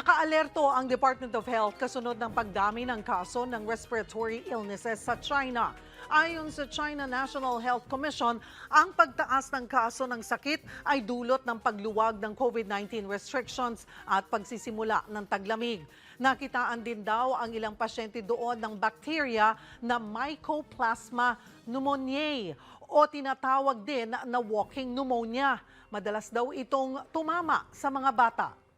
Nakaalerto ang Department of Health kasunod ng pagdami ng kaso ng respiratory illnesses sa China. Ayon sa China National Health Commission, ang pagtaas ng kaso ng sakit ay dulot ng pagluwag ng COVID-19 restrictions at pagsisimula ng taglamig. Nakitaan din daw ang ilang pasyente doon ng bacteria na Mycoplasma pneumoniae o tinatawag din na walking pneumonia. Madalas daw itong tumama sa mga bata.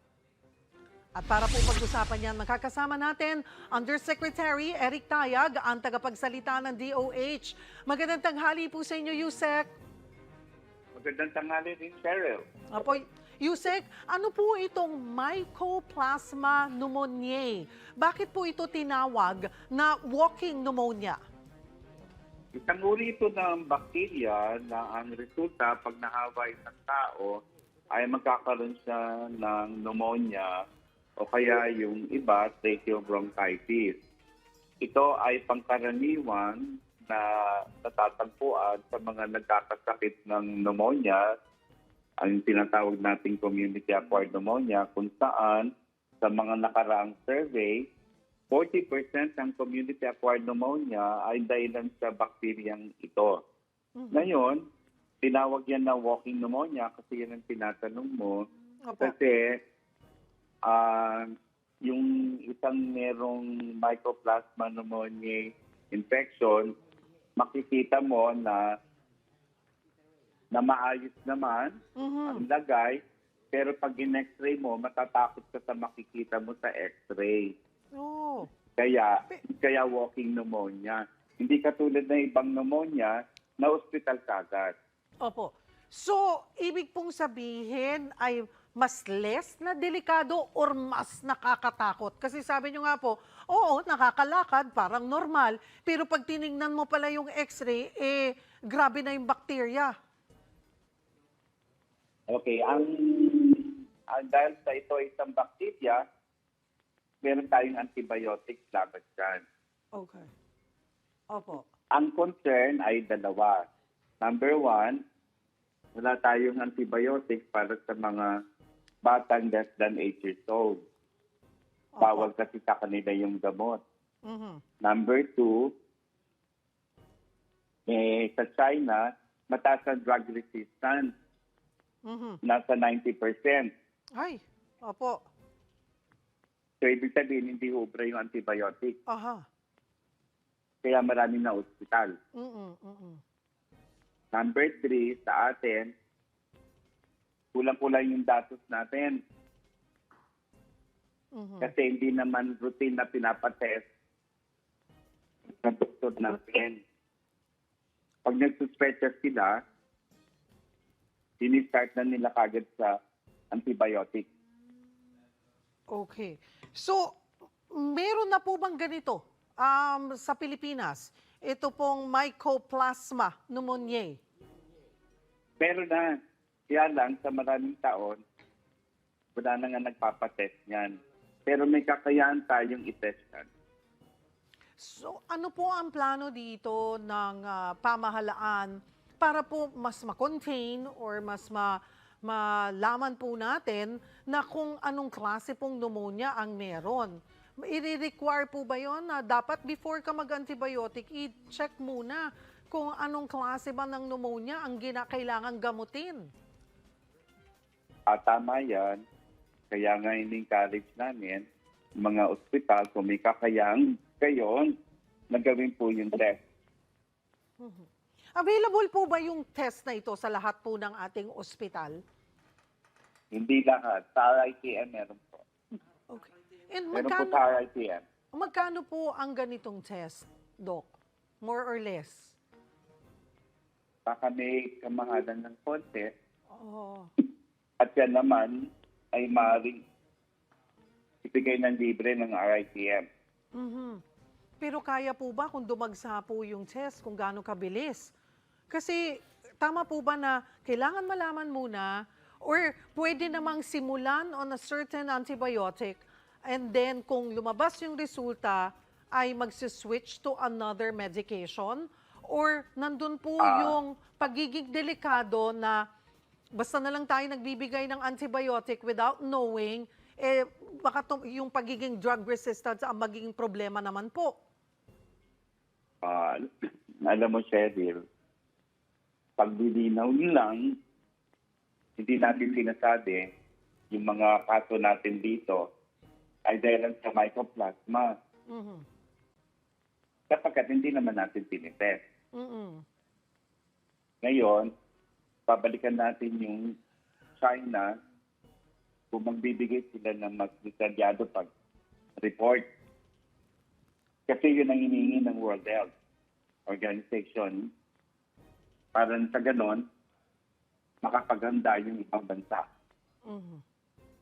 At para po pag-usapan yan, makakasama natin Undersecretary Eric Tayag, ang tagapagsalita ng DOH. Magandang tanghali po sa inyo, Yusek. Magandang tanghali din, Cheryl. Apo, Yusek, ano po itong Mycoplasma pneumoniae? Bakit po ito tinawag na walking pneumonia? Isang uri ito ng bakterya na ang resulta pag nahaway ng tao ay magkakaroon siya ng pneumonia o kaya yung iba, tracheobronchitis. Ito ay pangkaraniwan na natatagpuan sa mga nagkakasakit ng pneumonia, ang tinatawag nating community-acquired pneumonia, kung saan sa mga nakaraang survey, 40% ng community-acquired pneumonia ay dahilan sa bakteryang ito. Ngayon, tinawag yan na walking pneumonia kasi yan ang tinatanong mo. Opo. Kasi ah, yung isang merong mycoplasma pneumoniae infection, makikita mo na na maayos naman Mhm. ang lagay, pero pag in-x-ray mo, matatakot ka sa makikita mo sa x-ray. Oh. Kaya, kaya walking pneumonia. Hindi katulad ng ibang pneumonia na hospital kagad. Opo. So, ibig pong sabihin ay mas less na delikado or mas nakakatakot? Kasi sabi nyo nga po, oo, nakakalakad, parang normal. Pero pag tinignan mo pala yung x-ray, eh, grabe na yung bakterya. Okay, ang, ang dahil sa ito ay isang bakterya, meron tayong antibiotics laban dyan. Okay. Opo. Ang concern ay dalawa. Number one, wala tayong antibiotics para sa mga batang less than 8 years old. Bawal kasi sa kanila yung gamot. Mhm. Number two, eh, sa China, mataas ang drug resistance. Mhm. Nasa 90%. Ay, opo. So, ibig sabihin, hindi ubra yung antibiotic. Aha. Kaya marami na ospital. Mm-mm, mm-mm. Number three, sa atin, kulang-kulang yung datos natin. Mhm. Kasi hindi naman routine na pinapatest ng doktor natin. Pag nagsuspecha sila, sinistart na nila kagad sa antibiotic. Okay. So, meron na po bang ganito um, sa Pilipinas? Ito pong Mycoplasma pneumoniae. Pero na, kaya lang sa maraming taon, wala na nga nagpapatest niyan. Pero may kakayahan tayong itest yan. So, ano po ang plano dito ng ah, pamahalaan para po mas ma-contain or mas ma malaman po natin na kung anong klase pong pneumonia ang meron? I-require po ba yon na dapat before ka mag-antibiotic, i-check muna kung anong klase ba ng pneumonia ang ginakailangan gamutin? At tama yan. Kaya nga in-encourage namin mga ospital kung may kakayang gayon na gawin po yung test. Available po ba yung test na ito sa lahat po ng ating ospital? Hindi lahat. Sa RITM meron po. Okay. And Meron po magkano, sa RITM. magkano po ang ganitong test, Doc? More or less? Baka may kamahalan ng konti. Oh. At yan naman ay maaaring ibigay ng libre ng RITM. mhm. Pero kaya po ba kung dumagsa po yung test, kung gaano kabilis? Kasi tama po ba na kailangan malaman muna or pwede namang simulan on a certain antibiotic and then kung lumabas yung resulta ay magsiswitch to another medication or nandun po Ah. yung pagiging delikado na basta na lang tayo nagbibigay ng antibiotic without knowing eh baka tum- yung pagiging drug resistant ang magiging problema naman po. Ah, alam mo, Cheryl, paglilinaw lang, hindi natin sinasabi yung mga kaso natin dito ay dahil sa mycoplasma Mhm. sapagkat hindi naman natin tinitest. Mhm. Ngayon, babalikan natin yung China kung magbibigay sila ng mas detalyado pag report. Kasi yun ang hinihingi ng World Health Organization para sa ganon, makapaghanda yung ibang bansa. Mhm.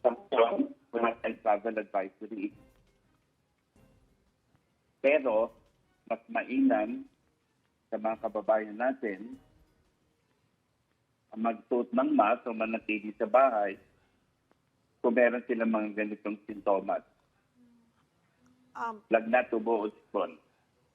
Sa ngayon, wala tayong travel advisory. Pero, mas mainam sa mga kababayan natin magsuot ng mask o manatili sa bahay kung meron silang mga ganitong sintomas. Um, Lagnat, tubo o sipon.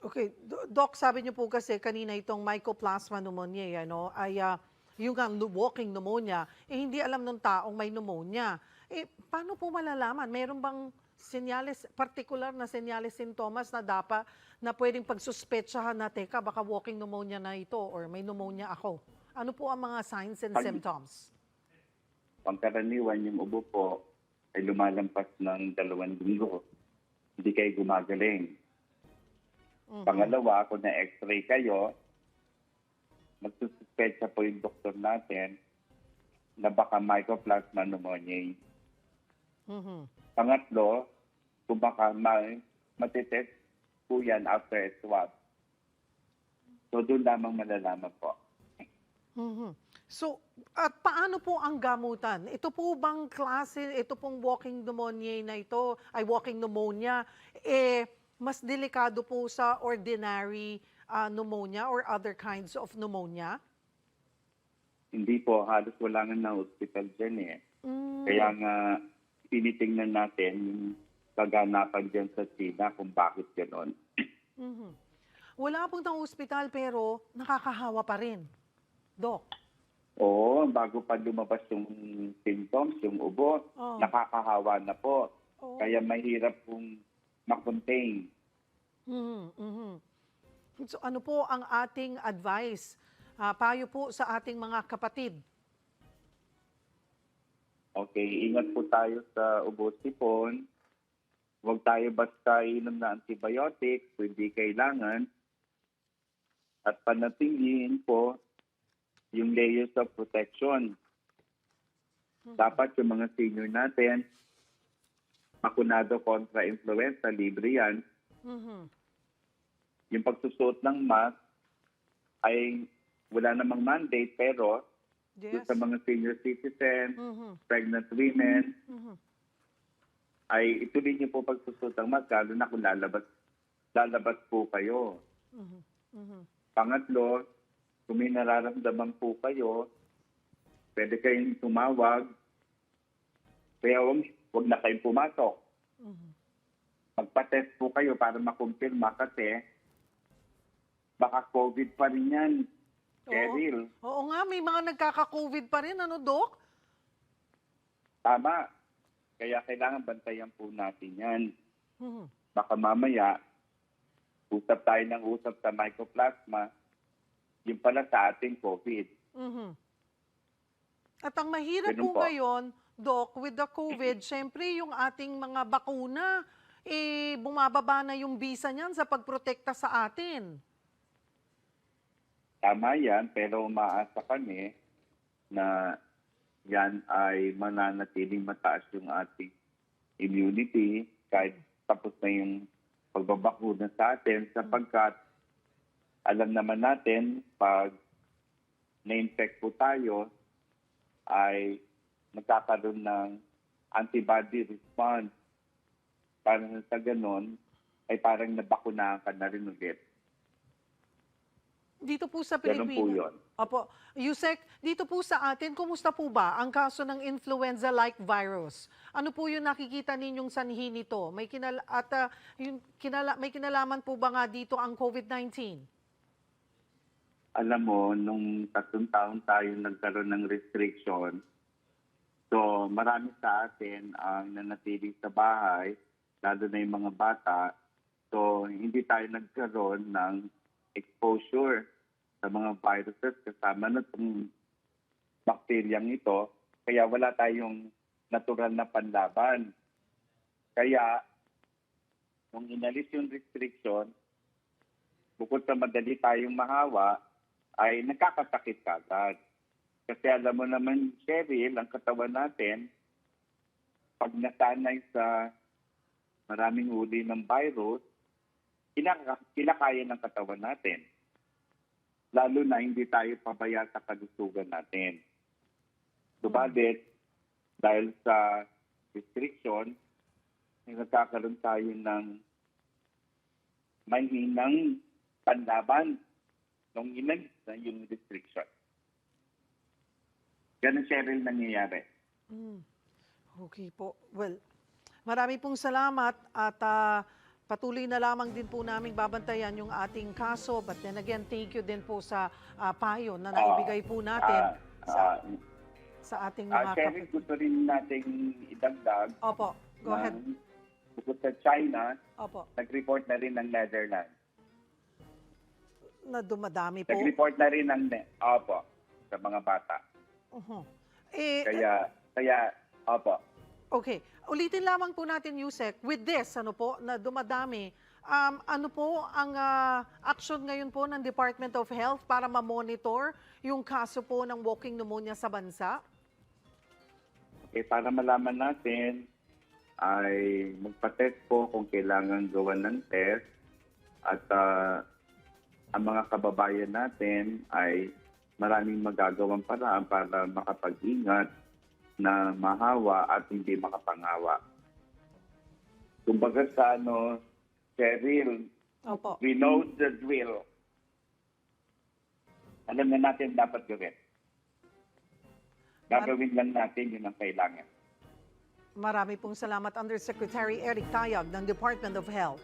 Okay, Do- Doc, sabi niyo po kasi kanina itong Mycoplasma pneumoniae, ano, ay ah, yung nu- walking pneumonia, eh hindi alam ng taong may pneumonia. Eh, paano po malalaman? Meron bang senyales, particular na senyales, sintomas na dapat na pwedeng pagsuspetsahan na, teka, baka walking pneumonia na ito or may pneumonia ako? Ano po ang mga signs and Pag- symptoms? Pangkaraniwan, yung ubo po ay lumalampas ng dalawang linggo. Hindi kayo gumagaling. Mhm. Pangalawa, kung na-x-ray kayo, magsususpecha po yung doktor natin na baka mycoplasma pneumoniae. Mhm. Pangatlo, kung baka may matitest po yan after a swab. So doon lamang malalaman po. Mhm. So, at paano po ang gamutan? Ito po bang klase, ito pong walking pneumonia na ito, ay walking pneumonia, eh, mas delikado po sa ordinary ah, pneumonia or other kinds of pneumonia? Hindi po, halos wala nga na hospital dyan eh. Mm, Kaya nga, tinitingnan natin yung kaganapan dyan sa China kung bakit gano'n. mhm. Wala pong tang ospital pero nakakahawa pa rin. Doc. Oo, bago pa lumabas yung symptoms, yung ubo, Oh. nakakahawa na po. Oh. Kaya mahirap pong makontain. Mhm, mhm. So ano po ang ating advice, ah, payo po sa ating mga kapatid? Okay, ingat po tayo sa ubo sipon. Huwag tayo basta inom na antibiotic kung hindi kailangan. At panatilihin po yung layers of protection. Dapat yung mga senior natin, makunado kontra influenza, libre yan. Mhm. Yung pagsusuot ng mask ay wala namang mandate pero Yes. sa mga senior citizen, Mhm. pregnant women, Mhm. ay ituloy niyo po pagsusuot ng mask lalo na kung lalabas, lalabas po kayo. Mhm. Mhm. Pangatlo, kung may nararamdaman po kayo, pwede kayong tumawag. Kaya huwag, huwag na kayong pumasok. Mhm. Magpa-test po kayo para makumpirma kasi baka COVID pa rin yan. Cheryl, Oo nga, may mga nagkaka-COVID pa rin, ano, Doc? tama. Kaya kailangan bantayan po natin yan. Mhm. baka mamaya, usap tayo ng usap sa mycoplasma, yung pala sa ating COVID. Mhm. At ang mahirap Ganun po po. ngayon, Doc, with the COVID, syempre yung ating mga bakuna, eh, bumababa na yung bisa niyan sa pagprotekta sa atin. Tama yan, pero umaasa kami na yan ay mananatiling mataas yung ating immunity kahit tapos na yung pagbabakuna sa atin sapagkat alam naman natin pag na-infect po tayo ay nagkakaroon ng antibody response. Para sa ganon, ay parang nabakunahan ka na rin ulit. Dito po sa Ganun po Pilipinas. yun. Opo. Yusek, dito po sa atin, kumusta po ba ang kaso ng influenza-like virus? Ano po yung nakikita ninyong sanhi nito? May, kinala at, ah, yung kinala may kinalaman po ba nga dito ang COVID-19? Alam mo, nung tatlong taon tayo nagkaroon ng restriction, So marami sa atin ang nanatili sa bahay, lalo na yung mga bata. So hindi tayo nagkaroon ng exposure sa mga viruses kasama na itong bakteryang ito. Kaya wala tayong natural na panlaban. Kaya, nung inalis yung restriction, bukod sa madali tayong mahawa, ay nakakasakit kagad. Kasi alam mo naman, Cheryl, ang katawan natin, pag nasanay sa maraming uli ng virus, kinaka- kinakaya ng katawan natin. Lalo na hindi tayo pabaya sa kalusugan natin. Subalit, dahil sa restriction, nagkakaroon tayo ng mahinang panlaban nung inalis na yung restriction. Ganun, Cheryl, nangyayari. Mm. Okay po. Well, marami pong salamat at ah, patuloy na lamang din po namin babantayan yung ating kaso. But then again, thank you din po sa ah, payo na naibigay po natin Ah, sa, ah, sa ating ah, mga Cheryl, kap- gusto rin nating idagdag Opo, go ahead. bukod sa China, Opo, nag-report na rin ng Netherlands. Na dumadami po. Nag-report na rin ng, opo, sa mga bata. Uhum. Eh, Kaya, kaya, opo, Okay. Ulitin lamang po natin, Yusek, with this, ano po, na dumadami, um, ano po ang ah, action ngayon po ng Department of Health para ma-monitor yung kaso po ng walking pneumonia sa bansa? Okay, para malaman natin, ay magpa-test po kung kailangan gawan ng test at ah, ang mga kababayan natin ay maraming magagawang paraan para makapag-ingat na mahawa at hindi makapangawa. Kumbaga sa ano, Cheryl, Opo. we know the drill. Alam na natin dapat gawin. Gagawin lang natin yun ang kailangan. Marami pong salamat Undersecretary Eric Tayag ng Department of Health.